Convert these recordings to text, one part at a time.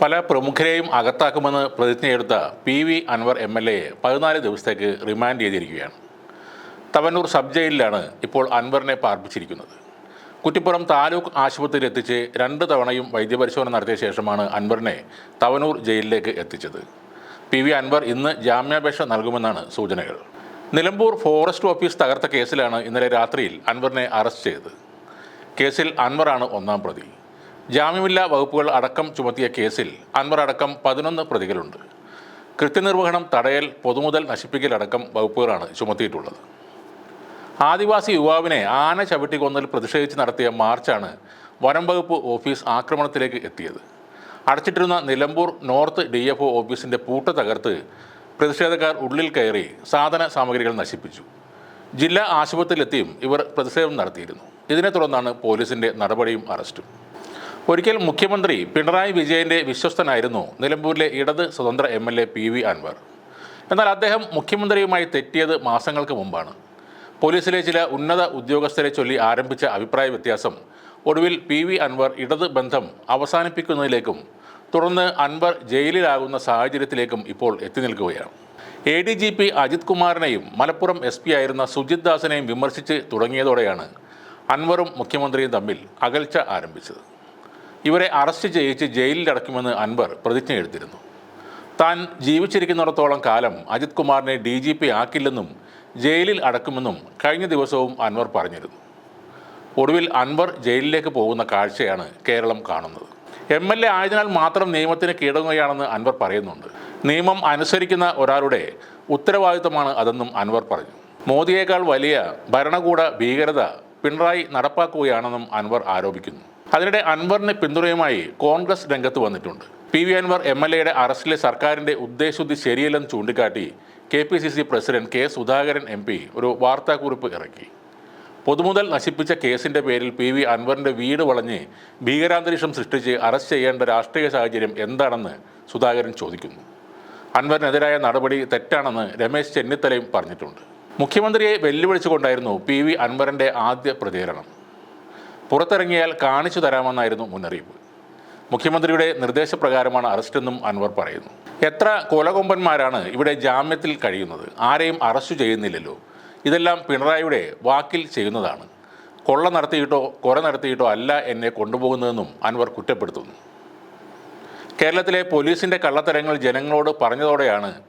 പല പ്രമുഖരെയും അകത്താക്കുമെന്ന് പ്രതിജ്ഞയെടുത്ത P V Anwar M L എയെ പതിനാല് ദിവസത്തേക്ക് റിമാൻഡ് ചെയ്തിരിക്കുകയാണ്. തവനൂർ സബ് ജയിലിലാണ് ഇപ്പോൾ അൻവറിനെ പാർപ്പിച്ചിരിക്കുന്നത്. കുറ്റിപ്പുറം താലൂക്ക് ആശുപത്രിയിൽ എത്തിച്ച് രണ്ട് തവണയും വൈദ്യപരിശോധന നടത്തിയ ശേഷമാണ് അൻവറിനെ തവനൂർ ജയിലിലേക്ക് എത്തിച്ചത്. പി വി അൻവർ ഇന്ന് ജാമ്യാപേക്ഷ നൽകുമെന്നാണ് സൂചനകൾ. നിലമ്പൂർ ഫോറസ്റ്റ് ഓഫീസ് തകർത്ത കേസിലാണ് ഇന്നലെ രാത്രിയിൽ അൻവറിനെ അറസ്റ്റ് ചെയ്തത്. കേസിൽ അൻവറാണ് ഒന്നാം പ്രതി. ജാമ്യമില്ലാ വകുപ്പുകൾ അടക്കം ചുമത്തിയ കേസിൽ അൻവർ അടക്കം പതിനൊന്ന് പ്രതികളുണ്ട്. കൃത്യനിർവഹണം തടയൽ പൊതുമുതൽ നശിപ്പിക്കൽ അടക്കം വകുപ്പുകളാണ് ചുമത്തിയിട്ടുള്ളത്. ആദിവാസി യുവാവിനെ ആന ചവിട്ടിക്കൊന്നതിൽ പ്രതിഷേധിച്ച് നടത്തിയ മാർച്ചാണ് വനം വകുപ്പ് ഓഫീസ് ആക്രമണത്തിലേക്ക് എത്തിയത്. അടച്ചിട്ടിരുന്ന Nilambur north D F O ഓഫീസിന്റെ പൂട്ട് തകർത്ത് പ്രതിഷേധക്കാർ ഉള്ളിൽ കയറി സാധന സാമഗ്രികൾ നശിപ്പിച്ചു. ജില്ലാ ആശുപത്രിയിലെത്തിയും ഇവർ പ്രതിഷേധം നടത്തിയിരുന്നു. ഇതിനെ തുടർന്നാണ് പോലീസിന്റെ നടപടിയും അറസ്റ്റും. ഒരിക്കൽ മുഖ്യമന്ത്രി പിണറായി വിജയന്റെ വിശ്വസ്തനായിരുന്നു നിലമ്പൂരിലെ ഇടത് സ്വതന്ത്ര M L A P V Anwar. എന്നാൽ അദ്ദേഹം മുഖ്യമന്ത്രിയുമായി തെറ്റിയത് മാസങ്ങൾക്ക് മുമ്പാണ്. പോലീസിലെ ചില ഉന്നത ഉദ്യോഗസ്ഥരെ ചൊല്ലി ആരംഭിച്ച അഭിപ്രായ വ്യത്യാസം ഒടുവിൽ പി വി അൻവർ ഇടത് ബന്ധം അവസാനിപ്പിക്കുന്നതിലേക്കും തുടർന്ന് അൻവർ ജയിലിലാകുന്ന സാഹചര്യത്തിലേക്കും ഇപ്പോൾ എത്തി നിൽക്കുകയാണ്. A D G P Ajith കുമാറിനെയും Malappuram S P ആയിരുന്ന സുജിത് ദാസിനെയും വിമർശിച്ച് തുടങ്ങിയതോടെയാണ് അൻവറും മുഖ്യമന്ത്രിയും തമ്മിൽ അകൽച്ച ആരംഭിച്ചത്. ഇവരെ അറസ്റ്റ് ചെയ്യിച്ച് ജയിലിലടക്കുമെന്ന് അൻവർ പ്രതിജ്ഞ എടുത്തിരുന്നു. താൻ ജീവിച്ചിരിക്കുന്നിടത്തോളം കാലം അജിത് കുമാറിനെ ഡി ജി പി ആക്കില്ലെന്നും ജയിലിൽ അടക്കുമെന്നും കഴിഞ്ഞ ദിവസവും അൻവർ പറഞ്ഞിരുന്നു. ഒടുവിൽ അൻവർ ജയിലിലേക്ക് പോകുന്ന കാഴ്ചയാണ് കേരളം കാണുന്നത്. എം എൽ എ ആയതിനാൽ മാത്രം നിയമത്തിന് കീഴടങ്ങുകയാണെന്ന് അൻവർ പറയുന്നുണ്ട്. നിയമം അനുസരിക്കുന്ന ഒരാളുടെ ഉത്തരവാദിത്തമാണ് അതെന്നും അൻവർ പറഞ്ഞു. മോദിയേക്കാൾ വലിയ ഭരണകൂട ഭീകരത പിണറായി നടപ്പാക്കുകയാണെന്നും അൻവർ ആരോപിക്കുന്നു. അതിനിടെ അൻവറിന് പിന്തുണയുമായി കോൺഗ്രസ് രംഗത്ത് വന്നിട്ടുണ്ട്. P V Anwar M L എയുടെ അറസ്റ്റിലെ സർക്കാരിന്റെ ഉദ്ദേശശുദ്ധി ശരിയല്ലെന്ന് ചൂണ്ടിക്കാട്ടി K P C C president K Sudhakaran M P ഒരു വാർത്താക്കുറിപ്പ് ഇറക്കി. പൊതുമുതൽ നശിപ്പിച്ച കേസിന്റെ പേരിൽ പി വി അൻവറിന്റെ വീട് വളഞ്ഞ് ഭീകരാന്തരീക്ഷം സൃഷ്ടിച്ച് അറസ്റ്റ് ചെയ്യേണ്ട രാഷ്ട്രീയ സാഹചര്യം എന്താണെന്ന് സുധാകരൻ ചോദിക്കുന്നു. അൻവറിനെതിരായ നടപടി തെറ്റാണെന്ന് രമേശ് ചെന്നിത്തലയും പറഞ്ഞിട്ടുണ്ട്. മുഖ്യമന്ത്രിയെ വെല്ലുവിളിച്ചുകൊണ്ടായിരുന്നു പി വി അൻവറിന്റെ ആദ്യ പ്രതികരണം പുറത്തിറങ്ങിയാൽ കാണിച്ചു തരാമെന്നായിരുന്നു മുന്നറിയിപ്പ്. മുഖ്യമന്ത്രിയുടെ നിർദ്ദേശപ്രകാരമാണ് അറസ്റ്റെന്നും അൻവർ പറയുന്നു. എത്ര കൊലകൊമ്പന്മാരാണ് ഇവിടെ ജാമ്യത്തിൽ കഴിയുന്നത്? ആരെയും അറസ്റ്റ് ചെയ്യുന്നില്ലല്ലോ. ഇതെല്ലാം പിണറായിയുടെ വാക്കിൽ ചെയ്യുന്നതാണ്. കൊള്ള നടത്തിയിട്ടോ കൊല നടത്തിയിട്ടോ അല്ല എന്നെ കൊണ്ടുപോകുന്നതെന്നും അൻവർ കുറ്റപ്പെടുത്തുന്നു. കേരളത്തിലെ പോലീസിന്റെ കള്ളത്തരങ്ങൾ ജനങ്ങളോട് പറഞ്ഞതോടെയാണ്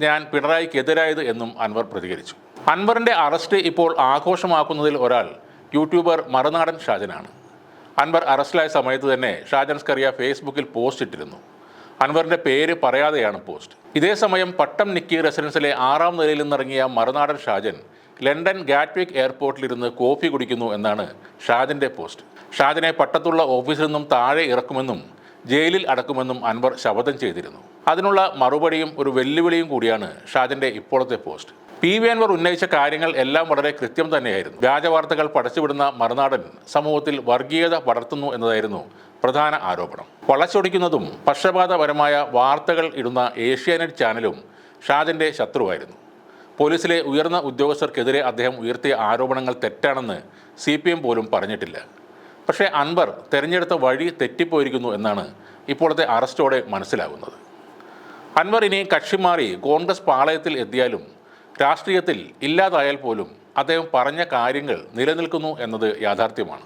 ഞാൻ പിണറായിക്കെതിരായത് എന്നും അൻവർ പ്രതികരിച്ചു. അൻവറിന്റെ അറസ്റ്റ് ഇപ്പോൾ ആഘോഷമാക്കുന്നതിൽ ഒരാൾ യൂട്യൂബർ മറുനാടൻ ഷാജനാണ്. അൻവർ അറസ്റ്റിലായ സമയത്ത് തന്നെ ഷാജൻ സ്കറിയ ഫേസ്ബുക്കിൽ പോസ്റ്റ് ഇട്ടിരുന്നു. അൻവറിന്റെ പേര് പറയാതെയാണ് പോസ്റ്റ്. ഇതേ സമയം പട്ടം നിക്കി റെസിഡൻസിലെ ആറാം നിലയിൽ നിന്നിറങ്ങിയ മറുനാടൻ ഷാജൻ ലണ്ടൻ ഗാറ്റ്വിക് എയർപോർട്ടിലിരുന്ന് കോഫി കുടിക്കുന്നു എന്നാണ് ഷാജന്റെ പോസ്റ്റ്. ഷാജനെ പട്ടത്തുള്ള ഓഫീസിൽ നിന്നും താഴെ ഇറക്കുമെന്നും ജയിലിൽ അടക്കുമെന്നും അൻവർ ശപഥം ചെയ്തിരുന്നു. അതിനുള്ള മറുപടിയും ഒരു വെല്ലുവിളിയും കൂടിയാണ് ഷാജന്റെ ഇപ്പോഴത്തെ പോസ്റ്റ്. പി വി അൻവർ ഉന്നയിച്ച കാര്യങ്ങൾ എല്ലാം വളരെ കൃത്യം തന്നെയായിരുന്നു. വ്യാജവാർത്തകൾ പടച്ചുവിടുന്ന മറുനാടൻ സമൂഹത്തിൽ വർഗീയത വളർത്തുന്നു എന്നതായിരുന്നു പ്രധാന ആരോപണം. വളച്ചൊടിക്കുന്നതും പക്ഷപാതപരമായ വാർത്തകൾ ഇടുന്ന ഏഷ്യാനെറ്റ് ചാനലും ഷാജിന്റെ ശത്രുവായിരുന്നു. പോലീസിലെ ഉയർന്ന ഉദ്യോഗസ്ഥർക്കെതിരെ അദ്ദേഹം ഉയർത്തിയ ആരോപണങ്ങൾ തെറ്റാണെന്ന് സി പി എം പോലും പറഞ്ഞിട്ടില്ല. പക്ഷേ അൻവർ തെരഞ്ഞെടുത്ത വഴി തെറ്റിപ്പോയിരിക്കുന്നു എന്നാണ് ഇപ്പോഴത്തെ അറസ്റ്റോടെ മനസ്സിലാകുന്നത് അൻവർ ഇനി കക്ഷി മാറി കോൺഗ്രസ് പാളയത്തിൽ എത്തിയാലും രാഷ്ട്രീയത്തിൽ ഇല്ലാതായാൽ പോലും അദ്ദേഹം പറഞ്ഞ കാര്യങ്ങൾ നിലനിൽക്കുന്നു എന്നത് യാഥാർത്ഥ്യമാണ്.